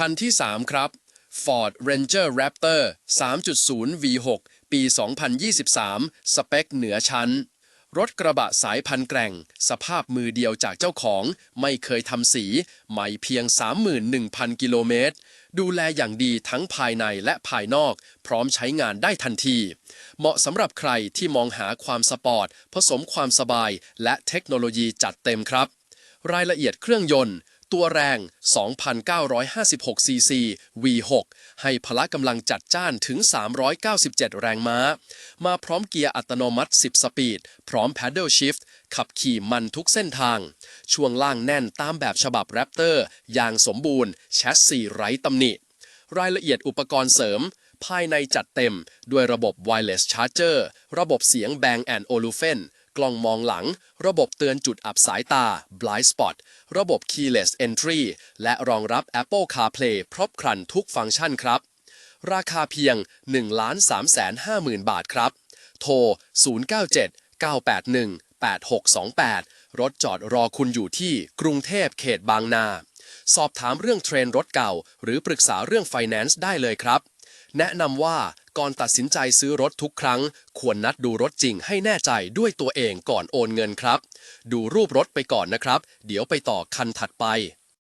คันที่ 3 ครับ Ford Ranger Raptor 3.0 V6 ปี 2023 สเปคเหนือชั้น รถกระบะสายพันแกร่ง สภาพมือเดียวจากเจ้าของ ไม่เคยทำสีใหม่เพียง 31,000 กิโลเมตร ดูแลอย่างดีทั้งภายในและภายนอก พร้อมใช้งานได้ทันที เหมาะสำหรับใครที่มองหาความสปอร์ต ผสมความสบาย และเทคโนโลยีจัดเต็มครับ รายละเอียดเครื่องยนต์ ตัวแรง 2,956ซีซี V6 ให้พละกำลังจัดจ้านถึง 397 แรงม้า มาพร้อมเกียร์อัตโนมัติ 10 สปีด พร้อม Paddle Shift ขับขี่มันทุกเส้นทาง ช่วงล่างแน่นตามแบบฉบับ Raptor อย่างสมบูรณ์ แชสซีไร้ตำหนิ รายละเอียดอุปกรณ์เสริม ภายในจัดเต็ม ด้วยระบบ Wireless Charger ระบบเสียง Bang Olufsen กล้องมองหลัง ระบบเตือนจุดอับสายตา Blind Spot ระบบ Keyless Entry และรองรับ Apple CarPlay ครบครันทุกฟังก์ชันครับ ราคาเพียง 1 3 5 0 0 0 0 บาทครับ โทร 097 981 8628 รถจอดรอคุณอยู่ที่กรุงเทพเขตบางนา สอบถามเรื่องเทรนด์รถเก่า หรือปรึกษาเรื่องไฟแนนซ์ได้เลยครับ แนะนำว่า ก่อนตัดสินใจซื้อรถทุกครั้ง ควรนัดดูรถจริงให้แน่ใจด้วยตัวเองก่อนโอนเงินครับ ดูรูปรถไปก่อนนะครับ เดี๋ยวไปต่อคันถัดไป